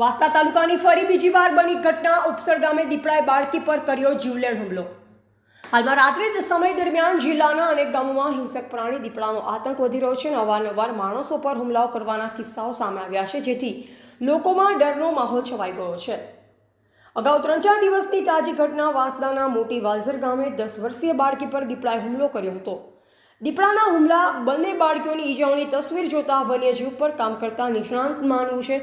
વાસ્તા તાલુકાની ફરી બીજી વાર બની ઘટના. ઉપસર ગામે દીપડાએ બાળકી પર કર્યો જીવલેણ હુમલો. હાલમાં રાત્રે સમય દરમિયાન જિલ્લાના અનેક ગામોમાં હિંસક પ્રાણી દીપડાનો આતંક વધી રહ્યો છે અને અવારનવાર માણસો પર હુમલાઓ કરવાના કિસ્સાઓ સામે આવ્યા છે, જેથી લોકોમાં ડરનો માહોલ છવાઈ ગયો છે. અગાઉ ત્રણ ચાર દિવસની તાજી ઘટના વાંસદાના મોટી વાલઝર ગામે દસ વર્ષીય બાળકી પર દીપડાએ હુમલો કર્યો હતો. દીપડાના હુમલા, બંને બાળકીઓની ઈજાઓની તસવીર જોતા વન્યજીવ પર કામ કરતા નિષ્ણાંત માનવું છે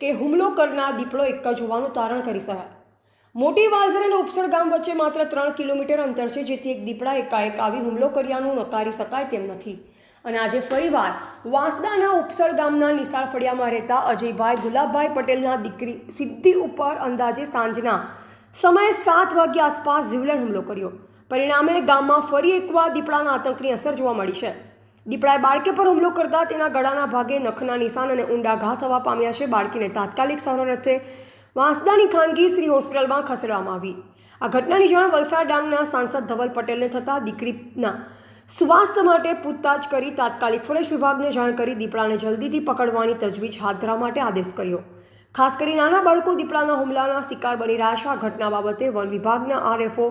કે હુમલો કરનાર દીપડો એક જ હોવાનું તારણ કરી શકાય. મોટી વાલઝર અને ઉપસર ગામ વચ્ચે માત્ર ત્રણ કિલોમીટર અંતર છે, જેથી એક દીપડા એકાએક આવી હુમલો કર્યાનું નકારી શકાય તેમ નથી. અને આજે ફરીવાર વાંસદાના ઉપસર ગામના નિશાળ ફળિયામાં રહેતા અજયભાઈ ગુલાબભાઈ પટેલના દીકરી સિદ્ધિ ઉપર અંદાજે સાંજના સમયે સાત વાગ્યા આસપાસ જીવલેણ હુમલો કર્યો. પરિણામે ગામમાં ફરી એકવાર દીપડાના આતંકની અસર જોવા મળી છે. દીપડાએ બાળકી પર હુમલો કરતા તેના ગળાના ભાગે નખના નિશાન અને ઊંડા ઘા થવા પામ્યા છે. બાળકીને તાત્કાલિક સારવાર અર્થે વાંસદાની ખાનગી શ્રી હોસ્પિટલમાં ખસેડવામાં આવી. આ ઘટનાની જાણ વલસાડ ડાંગના સાંસદ ધવલ પટેલને થતાં દીકરીના સ્વાસ્થ્ય માટે પૂછતાછ કરી તાત્કાલિક ફોરેસ્ટ વિભાગને જાણ કરી દીપડાને જલ્દીથી પકડવાની તજવીજ હાથ ધરવા માટે આદેશ કર્યો. ખાસ કરી નાના બાળકો દીપડાના હુમલાના શિકાર બની રહ્યા છે. આ ઘટના બાબતે વન વિભાગના આરએફઓ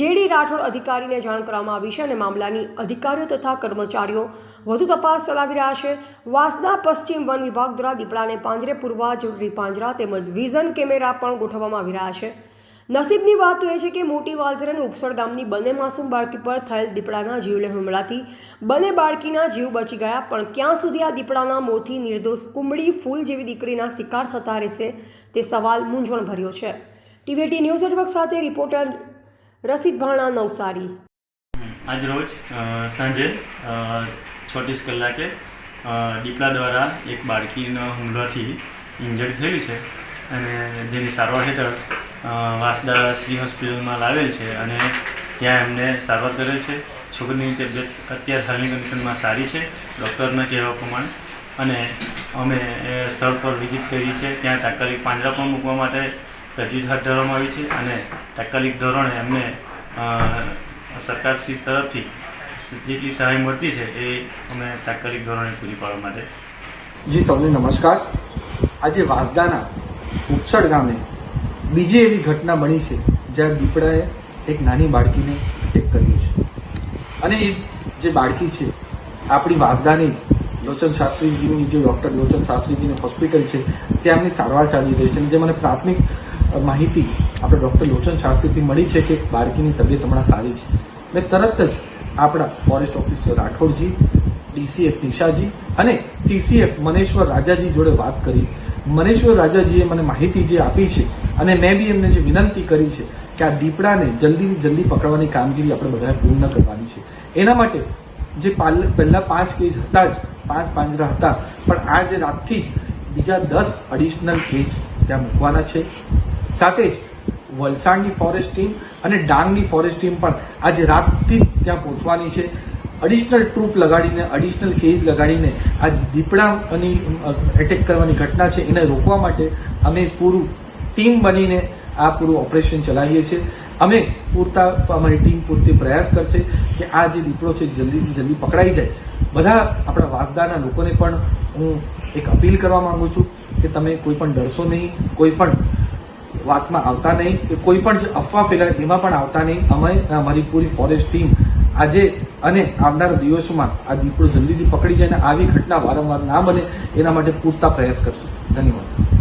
જેડી રાઠોડ અધિકારીને જાણ કરવામાં આવી છે અને મામલાની અધિકારીઓ તથા કર્મચારીઓ વધુ તપાસ ચલાવી રહ્યા છે. વાસદા પશ્ચિમ વન વિભાગ દ્વારા દીપડાને પાંજરે પૂરવા જરૂરી પાંજરા તેમજ વિઝન કેમેરા પણ ગોઠવવામાં આવી રહ્યા છે. નસીબની વાત તો એ છે કે મોટી વાલઝર અને ઉપસર ગામની બંને માસૂમ બાળકી પર થયેલ દીપડાના જીવલે હુમલાથી બંને બાળકીના જીવ બચી ગયા, પણ ક્યાં સુધી આ દીપડાના મોથી નિર્દોષ કુંબળી ફૂલ જેવી દીકરીના શિકાર થતા રહેશે તે સવાલ મૂંઝવણ ભર્યો છે. ટીવીટી ન્યૂઝ નેટવર્ક સાથે રિપોર્ટર રસીદ ભાણા નવસારી. આજ રોજ સાંજે છોત્રીસ કલાકે દીપડા દ્વારા એક બાળકીનો હુમલાથી ઇન્જર્ડ થયેલી છે અને જેની સારવાર હેઠળ વાસદા શ્રી હોસ્પિટલમાં લાવેલ છે અને ત્યાં એમને સારવાર કરેલ છે. છોકરીની તબિયત અત્યારે હાલની કન્ડિશનમાં સારી છે, ડૉક્ટરના કહેવા પ્રમાણે. અને અમે, એ, સ્થળ પર વિઝિટ કરી છે. ત્યાં તાત્કાલિક પાંજરા પણ મૂકવા માટે તજવીજ હાથ ધરવામાં આવી છે અને તાત્કાલિક ધોરણે એમને સરકારશ્રી તરફથી જેટલી સહાય મળતી છે એ અમે તાત્કાલિક ધોરણે પૂરી પાડવા માટે જી, સૌને નમસ્કાર. આજે વાસદાના ઉપસડ ગામે બીજી એવી ઘટના બની છે, જ્યાં દીપડાએ એક નાની બાળકીને અટેક કર્યું છે. અને એ જે બાળકી છે, આપણી વાસદાની જ, લોચન શાસ્ત્રીજીની જે ડૉક્ટર લોચન શાસ્ત્રીજીની હોસ્પિટલ છે, ત્યાં એમની સારવાર ચાલી રહી છે. અને જે મને પ્રાથમિક માહિતી આપણે ડૉક્ટર લોચન શાસ્ત્રીથી મળી છે કે બાળકીની તબિયત હમણાં સારી છે. મેં તરત જ આપણા forest officer Rathodji DCF Nishaji અને સીસીએફ મનેશ્વર રાજાજી જોડે વાત કરી. મનેશ્વર રાજાજીએ મને માહિતી જે આપી છે અને મેં બી એમને જે વિનંતી કરી છે કે આ દીપડાને જલ્દીથી જલ્દી પકડવાની કામગીરી આપણે બધાએ પૂર્ણ કરવાની છે. એના માટે જે પહેલા પાંચ કેસ હતા જ, પાંચ પાંજરા હતા, પણ આજે રાતથી જ બીજા દસ એડિશનલ કેજ ત્યાં મૂકવાના છે. સાથે જ વલસાડની ફોરેસ્ટ ટીમ અને ડાંગની ફોરેસ્ટ ટીમ પણ આજે રાતથી ત્યાં પહોંચવાની છે. એડિશનલ ટ્રૂપ લગાડીને અડિશનલ કેસ લગાડીને આ દીપડાની એટેક કરવાની ઘટના છે, એને રોકવા માટે અમે પૂરું ટીમ બનીને આ પૂરું ઓપરેશન ચલાવીએ છીએ. અમે પૂરતા, અમારી ટીમ પૂરતી પ્રયાસ કરશે કે આ જે દીપડો છે જલ્દીથી જલ્દી પકડાઈ જાય. બધા આપણા વાસદાના લોકોને પણ હું એક અપીલ કરવા માંગુ છું કે તમે કોઈ પણ ડરશો નહીં, કોઈ પણ વાતમાં આવતા નહીં, કે કોઈ પણ જે અફવા ફેલાય એમાં પણ આવતા નહીં. અમે, અમારી પૂરી ફોરેસ્ટ ટીમ આજે અને આવનારા દિવસોમાં આ દીપડો જલ્દીથી પકડી જાય અને આવી ઘટના વારંવાર ના બને, એના માટે પૂરતા પ્રયાસ કરશું. ધન્યવાદ.